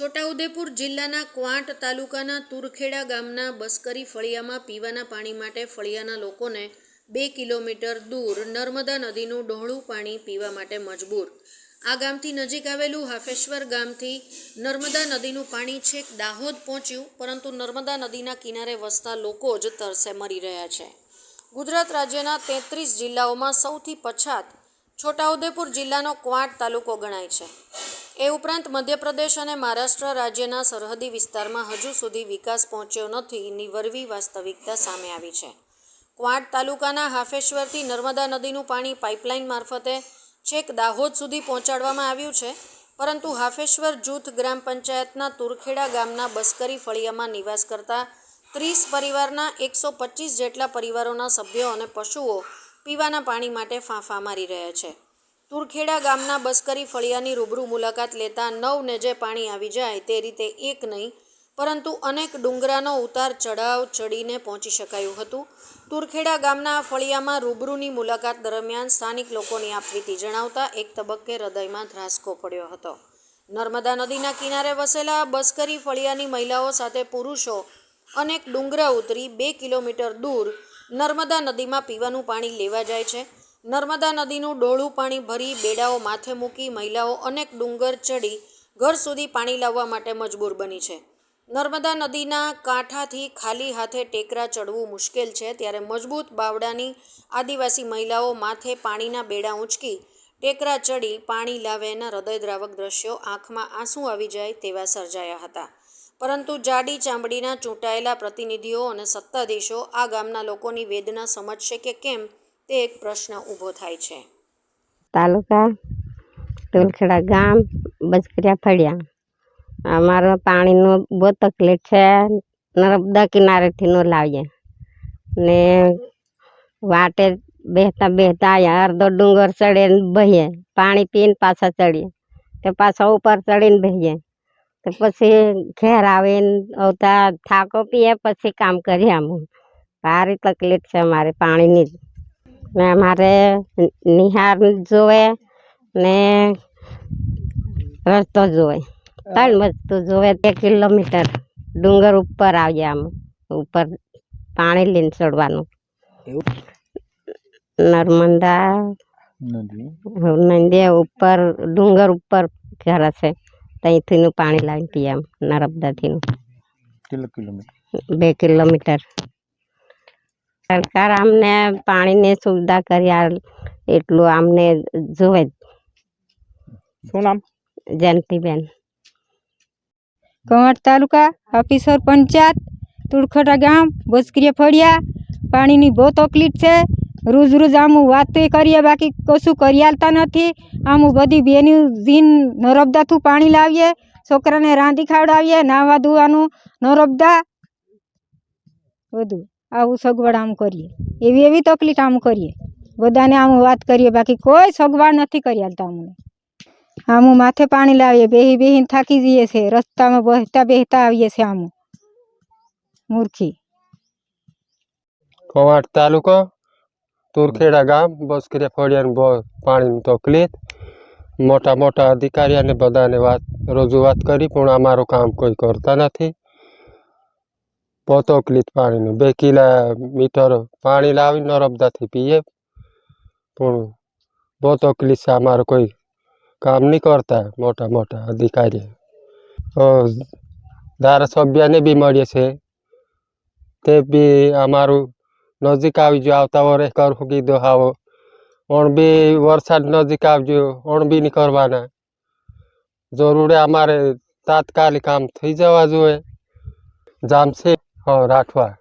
છોટાઉદેપુર જિલ્લાના ક્વાંટ તાલુકાના તુરખેડા ગામના બસ્કરી ફળિયામાં પીવાના પાણી માટે ફળિયાના લોકોને બે કિલોમીટર દૂર નર્મદા નદીનું ડહોળું પાણી પીવા માટે મજબૂર. આ ગામથી નજીક આવેલું હાફેશ્વર ગામથી નર્મદા નદીનું પાણી છેક દાહોદ પહોંચ્યું, પરંતુ નર્મદા નદીના કિનારે વસતા લોકો જ તરસે મરી રહ્યા છે. ગુજરાત રાજ્યના તેત્રીસ જિલ્લાઓમાં સૌથી પછાત છોટાઉદેપુર જિલ્લાનો ક્વાંટ તાલુકો ગણાય છે. એ ઉપરાંત મધ્યપ્રદેશ અને મહારાષ્ટ્ર રાજ્યના સરહદી વિસ્તારમાં હજુ સુધી વિકાસ પહોંચ્યો નથી વરવી વાસ્તવિકતા સામે આવી છે. ક્વાંટ તાલુકાના હાફેશ્વરથી નર્મદા નદીનું પાણી પાઇપલાઇન મારફતે છેક દાહોદ સુધી પહોંચાડવામાં આવ્યું છે, પરંતુ હાફેશ્વર જૂથ ગ્રામ પંચાયતના તુરખેડા ગામના બસ્કરી ફળિયામાં નિવાસ કરતા ત્રીસ પરિવારના એકસો પચીસ જેટલા પરિવારોના સભ્યો અને પશુઓ પીવાના પાણી માટે ફાંફા મારી રહ્યા છે. તુરખેડા ગામના બસ્કરી ફળિયાની રૂબરૂ મુલાકાત લેતા નવને જે પાણી આવી જાય તે રીતે એક નહીં, પરંતુ અનેક ડુંગરાનો ઉતાર ચઢાવ ચડીને પહોંચી શકાયું હતું. તુરખેડા ગામના ફળિયામાં રૂબરૂની મુલાકાત દરમિયાન સ્થાનિક લોકોની આપવીતી જણાવતા એક તબક્કે હૃદયમાં ધ્રાસકો પડ્યો હતો. નર્મદા નદીના કિનારે વસેલા બસ્કરી ફળિયાની મહિલાઓ સાથે પુરુષો અનેક ડુંગરા ઉતરી બે કિલોમીટર દૂર નર્મદા નદીમાં પીવાનું પાણી લેવા જાય છે. નર્મદા નદીનું ડોળું પાણી ભરી બેડાઓ માથે મૂકી મહિલાઓ અનેક ડુંગર ચડી ઘર સુધી પાણી લાવવા માટે મજબૂર બની છે. નર્મદા નદીના કાંઠાથી ખાલી હાથે ટેકરા ચડવું મુશ્કેલ છે ત્યારે મજબૂત બાવડાની આદિવાસી મહિલાઓ માથે પાણીના બેડા ઊંચકી ટેકરા ચડી પાણી લાવે એના હૃદયદ્રાવક દ્રશ્યો આંખમાં આંસુ આવી જાય તેવા સર્જાયા હતા. પરંતુ જાડી ચામડીના ચૂંટાયેલા પ્રતિનિધિઓ અને સત્તાધીશો આ ગામના લોકોની વેદના સમજશે કે કેમ? તે એક પ્રશ્ન ઊભો થાય છે. તાલુકા ટોલખેડા ગામ બજકરિયા ફળિયા. અમારો પાણીનું બહુ તકલીફ છે નર્મદા કિનારેથી નો લાવીએ. ને વાટે બેહતા બેહતા અહીંયા અડધો ડુંગર ચડીને બહીએ, પાણી પીને પાછા ચડીએ. તો પાછા ઉપર ચડીને બહીએ. તો પછી ઘેર આવીને આવતા થાકો પીએ, પછી કામ કરીએ આમ. ભારી તકલીફ છે અમારે પાણીની. જ ને અમારે નિહાર જોવે ને રસ્તો જોવે. ત્રણ વસ્તુ જોવે બે કિલોમીટર ડુંગર ઉપર આવીએ આમ ઉપર પાણી લઈને ચડવાનું. નર્મદા નંદે. ઉપર ડુંગર ઉપર ઘર છે ત્યાંથીનું પાણી લાવીને પીએ આમ નર્મદાથીનું. બે કિલોમીટર. સરકાર અમને પાણીની સુવિધા કરી એટલું અમને જોવે. શું નામ? જયંતિબેન. કવાંટ તાલુકા ઓફિસર પંચાયત તુડખટા ગામ બોસકરીયા ફળિયા. પાણીની બહુ તકલીફ છે. રોજ રોજ આમ વાતે કરીએ બાકી કશું કરી આલતા નથી. આમ બધી બેની જીન નરબદાથી પાણી લાવીએ છોકરાને રાંધી ખાવડાવીએ નાવા ધોવાનું નરબદા. બધું આવું સગવડ આમ કરીએ. એવી એવી તકલીફ આમ કરીએ. બધાને આમ વાત કરીએ, બાકી કોઈ સગવડ નથી કરી આલતા અમને. આમ માથે પાણી લાવીએ, બેહી બેહીને થાકી જઈએ છે, રસ્તામાં બહેતા બહેતા આવીએ છે આમ. મૂર્ખી. કવાંટ તાલુકો, તુરખેડા ગામ બસકરિયા ફળિયાની બહુ પાણીની તકલીફ. મોટા મોટા અધિકારીઓને બધાને વાત, રજૂઆત કરી, પણ અમારું કામ કોઈ કરતા નથી. બહુ તકલીફ પાણીની બે કિલોમીટર પાણી લાવી નર્મદાથી પીએ. પણ બહુ તકલીફ છે અમારું કોઈ કામ નહીં કરતા મોટા મોટા અધિકારી ધારાસભ્યને બી મળીએ છે. તે બી અમારું નજીક આવી ગયો આવતા વરે કરવું કીધું આવો ઓણ બી વરસાદ નજીક આવજો ઓણ બી નહીં કરવાના. જરૂરે અમારે તાત્કાલિક કામ થઈ જવા જોઈએ. જામશે રાઠવા